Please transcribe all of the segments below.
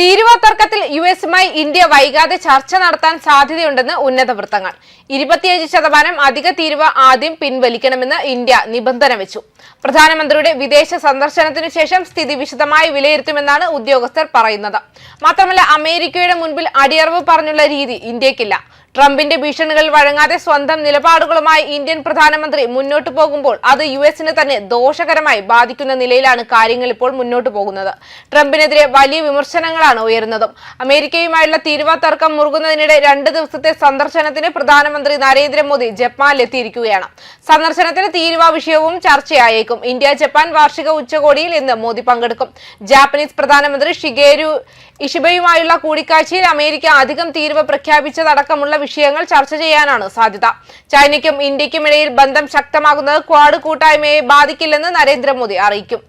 തീരുവ തർക്കത്തിൽ U എസുമായി India വൈകാതെ ചർച്ച നടത്താൻ സാധ്യതയുണ്ടെന്ന് ഉന്നത വൃത്തങ്ങൾ. ഇരുപത്തിയഞ്ച് ശതമാനം അധിക തീരുവ ആദ്യം പിൻവലിക്കണമെന്ന് ഇന്ത്യ നിബന്ധന വെച്ചു. പ്രധാനമന്ത്രിയുടെ വിദേശ സന്ദർശനത്തിനു ശേഷം സ്ഥിതി വിശദമായി വിലയിരുത്തുമെന്നാണ് ഉദ്യോഗസ്ഥർ പറയുന്നത്. മാത്രമല്ല അമേരിക്കയുടെ മുൻപിൽ അടിയറവ് പറഞ്ഞുള്ള രീതി ഇന്ത്യക്കില്ല. ട്രംപിന്റെ ഭീഷണികൾ വഴങ്ങാതെ സ്വന്തം നിലപാടുകളുമായി ഇന്ത്യൻ പ്രധാനമന്ത്രി മുന്നോട്ടു പോകുമ്പോൾ അത് യു എസിന് തന്നെ ദോഷകരമായി ബാധിക്കുന്ന നിലയിലാണ് കാര്യങ്ങൾ ഇപ്പോൾ മുന്നോട്ടു പോകുന്നത്. ട്രംപിനെതിരെ വലിയ വിമർശനങ്ങളാണ് ഉയരുന്നതും. അമേരിക്കയുമായുള്ള തീരുവ തർക്കം മുറുകുന്നതിനിടെ രണ്ട് ദിവസത്തെ സന്ദർശനത്തിന് പ്രധാനമന്ത്രി നരേന്ദ്രമോദി ജപ്പാനിലെത്തിയിരിക്കുകയാണ്. സന്ദർശനത്തിന് തീരുവ വിഷയവും ചർച്ചയായേക്കും. ഇന്ത്യ ജപ്പാൻ വാർഷിക ഉച്ചകോടിയിൽ ഇന്ന് മോദി പങ്കെടുക്കും. ജാപ്പനീസ് പ്രധാനമന്ത്രി ഷിഗേരു ഇഷിബയുമായുള്ള കൂടിക്കാഴ്ചയിൽ അമേരിക്ക അധികം തീരുവ പ്രഖ്യാപിച്ചതടക്കമുള്ള വിഷയങ്ങൾ ചർച്ച ചെയ്യാനാണ് സാധ്യത. ചൈനയ്ക്കും ഇന്ത്യയ്ക്കും ഇടയിൽ ബന്ധം ശക്തമാകുന്നത് ക്വാഡ് കൂട്ടായ്മയെ ബാധിക്കില്ലെന്ന് നരേന്ദ്രമോദി അറിയിക്കും.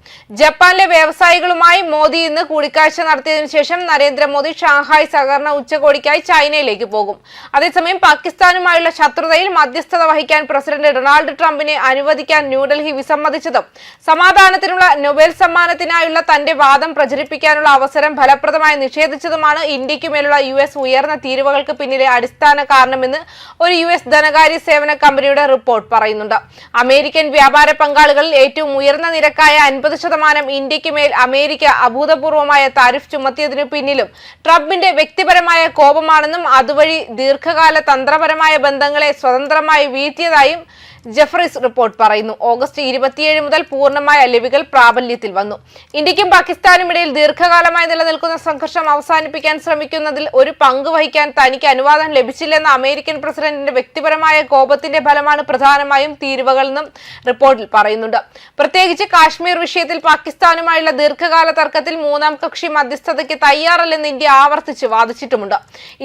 ജപ്പാനിലെ വ്യവസായികളുമായി മോദി ഇന്ന് കൂടിക്കാഴ്ച നടത്തിയതിനു ശേഷം നരേന്ദ്രമോദി ഷാങ്ഹായ് സഹകരണ ഉച്ചകോടിക്കായി ചൈനയിലേക്ക് പോകും. അതേസമയം പാകിസ്ഥാനുമായുള്ള ശത്രുതയിൽ മധ്യസ്ഥത വഹിക്കാൻ പ്രസിഡന്റ് ഡൊണാൾഡ് ട്രംപിനെ അനുവദിക്കാൻ ന്യൂഡൽഹി വിസമ്മതിച്ചതും സമാധാനത്തിനുള്ള നൊബേൽ സമ്മാനത്തിനായുള്ള തന്റെ വാദം പ്രചരിപ്പിക്കാനുള്ള അവസരം ഫലപ്രദമായി നിഷേധിച്ചതുമാണ് ഇന്ത്യയ്ക്കുമേലുള്ള യു എസ് ഉയർന്ന തീരുവകൾക്ക് പിന്നിലെ അടിസ്ഥാന കാരണമെന്ന് ഒരു യു എസ് ധനകാര്യ സേവന കമ്പനിയുടെ റിപ്പോർട്ട് പറയുന്നുണ്ട്. അമേരിക്കൻ വ്യാപാര പങ്കാളികളിൽ ഏറ്റവും ഉയർന്ന നിരക്കായ അൻപത് ശതമാനം ഇന്ത്യയ്ക്ക് മേൽ അമേരിക്ക അഭൂതപൂർവമായ താരിഫ് ചുമത്തിയതിനു പിന്നിലും ട്രംപിന്റെ വ്യക്തിപരമായ കോപമാണെന്നും അതുവഴി ദീർഘകാല തന്ത്രപരമായ ബന്ധങ്ങളെ സ്വതന്ത്രമായി വീഴ്ത്തിയതായും ജെഫ്രീസ് റിപ്പോർട്ട് പറയുന്നു. ഓഗസ്റ്റ് ഇരുപത്തിയേഴ് മുതൽ പൂർണമായ ലെവികൾ പ്രാബല്യത്തിൽ വന്നു. ഇന്ത്യക്കും പാകിസ്ഥാനും ഇടയിൽ ദീർഘകാലമായി നിലനിൽക്കുന്ന സംഘർഷം അവസാനിപ്പിക്കാൻ ശ്രമിക്കുന്നതിൽ ഒരു പങ്ക് വഹിക്കാൻ തനിക്ക് അനുവാദം ലഭിച്ചില്ലെന്ന അമേരിക്കൻ പ്രസിഡന്റിന്റെ വ്യക്തിപരമായ കോപത്തിന്റെ ഫലമാണ് പ്രധാനമായും തീരുവകളെന്നും റിപ്പോർട്ടിൽ പറയുന്നുണ്ട്. പ്രത്യേകിച്ച് കാശ്മീർ വിഷയത്തിൽ പാകിസ്ഥാനുമായുള്ള ദീർഘകാല തർക്കത്തിൽ മൂന്നാം കക്ഷി മധ്യസ്ഥതയ്ക്ക് തയ്യാറല്ലെന്ന് ഇന്ത്യ ആവർത്തിച്ച് വാദിച്ചിട്ടുമുണ്ട്.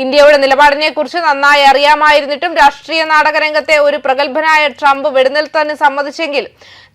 ഇന്ത്യയുടെ നിലപാടിനെ കുറിച്ച് നന്നായി അറിയാമായിരുന്നിട്ടും രാഷ്ട്രീയ നാടകരംഗത്തെ ഒരു പ്രഗത്ഭനായ ട്രംപ് വെടിനിർത്താൻ സമ്മതിച്ചെങ്കിൽ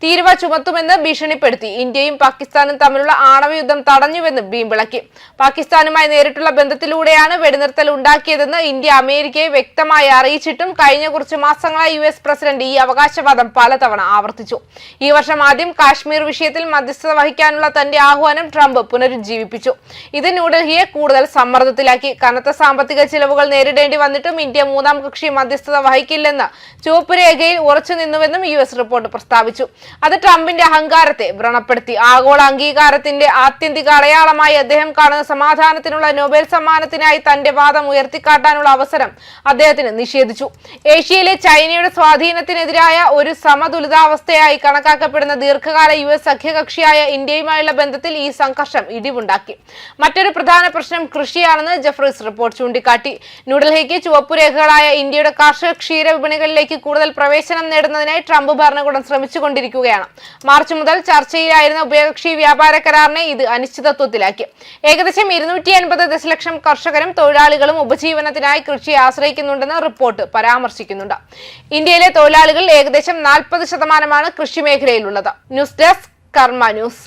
തീരുവ ചുമത്തുമെന്ന് ഭീഷണിപ്പെടുത്തി. ഇന്ത്യയും പാകിസ്ഥാനും തമ്മിലുള്ള ആണവ യുദ്ധം തടഞ്ഞുവെന്ന് വീമ്പിളക്കി പാകിസ്ഥാനുമായി നേരിട്ടുള്ള ബന്ധത്തിലൂടെയാണ് വെടിനിർത്തൽ ഉണ്ടാക്കിയതെന്ന് ഇന്ത്യ അമേരിക്കയെ വ്യക്തമായി അറിയിച്ചിട്ടും കഴിഞ്ഞ കുറച്ച് മാസങ്ങളായി യു എസ് പ്രസിഡന്റ് ഈ അവകാശവാദം പലതവണ ആവർത്തിച്ചു. ഈ വർഷം ആദ്യം കാശ്മീർ വിഷയത്തിൽ മധ്യസ്ഥത വഹിക്കാനുള്ള തന്റെ ആഹ്വാനം ട്രംപ് പുനരുജ്ജീവിപ്പിച്ചു. ഇത് ന്യൂഡൽഹിയെ കൂടുതൽ സമ്മർദ്ദത്തിലാക്കി. കനത്ത സാമ്പത്തിക ചിലവുകൾ നേരിടേണ്ടി വന്നിട്ടും ഇന്ത്യ മൂന്നാം കക്ഷി മധ്യസ്ഥത വഹിക്കില്ലെന്ന് ചുവപ്പ് രേഖയിൽ ഉറച്ചു നിന്നുവെന്നും യു എസ് റിപ്പോർട്ട് പ്രസ്താവിച്ചു. അത് ട്രംപിന്റെ അഹങ്കാരത്തെ വ്രണപ്പെടുത്തി. ആഗോള അംഗീകാരത്തിന്റെ ആത്യന്തിക അടയാളമായി അദ്ദേഹം കാണുന്ന സമാധാനത്തിനുള്ള നൊബേൽ സമ്മാനത്തിനായി തന്റെ വാദം ഉയർത്തിക്കാട്ടാനുള്ള അവസരം അദ്ദേഹത്തിന് നിഷേധിച്ചു. ഏഷ്യയിലെ ചൈനയുടെ സ്വാധീനത്തിനെതിരായ ഒരു സമതുലിതാവസ്ഥയായി കണക്കാക്കപ്പെടുന്ന ദീർഘകാല യു എസ് സഖ്യകക്ഷിയായ ഇന്ത്യയുമായുള്ള ബന്ധത്തിൽ ഈ സംഘർഷം ഇടിവുണ്ടാക്കി. മറ്റൊരു പ്രധാന പ്രശ്നം കൃഷിയാണെന്ന് ജഫ്രീസ് റിപ്പോർട്ട് ചൂണ്ടിക്കാട്ടി. ന്യൂഡൽഹിക്ക് ചുവപ്പുരേഖകളായ ഇന്ത്യയുടെ കാർഷിക ക്ഷീര വിപണികളിലേക്ക് കൂടുതൽ പ്രവേശനം നേടുന്നതിനായി ട്രംപ് ഭരണകൂടം ശ്രമിച്ചുകൊണ്ടിരിക്കുകയാണ്. മാർച്ച് മുതൽ ചർച്ചയിലായിരുന്ന ഉഭയകക്ഷി വ്യാപാര കരാറിനെ ഇത് അനിശ്ചിതത്വത്തിലാക്കി. ഏകദേശം ഇരുന്നൂറ്റി അൻപത് ദശലക്ഷം കർഷകരും തൊഴിലാളികളും ഉപജീവനത്തിനായി കൃഷിയെ ആശ്രയിക്കുന്നുണ്ടെന്ന് റിപ്പോർട്ട് പരാമർശിക്കുന്നുണ്ട്. ഇന്ത്യയിലെ തൊഴിലാളികൾ ഏകദേശം നാൽപ്പത് ശതമാനമാണ് കൃഷി മേഖലയിലുള്ളത് ന്യൂസ് ഡെസ്ക് കർമ്മ ന്യൂസ്.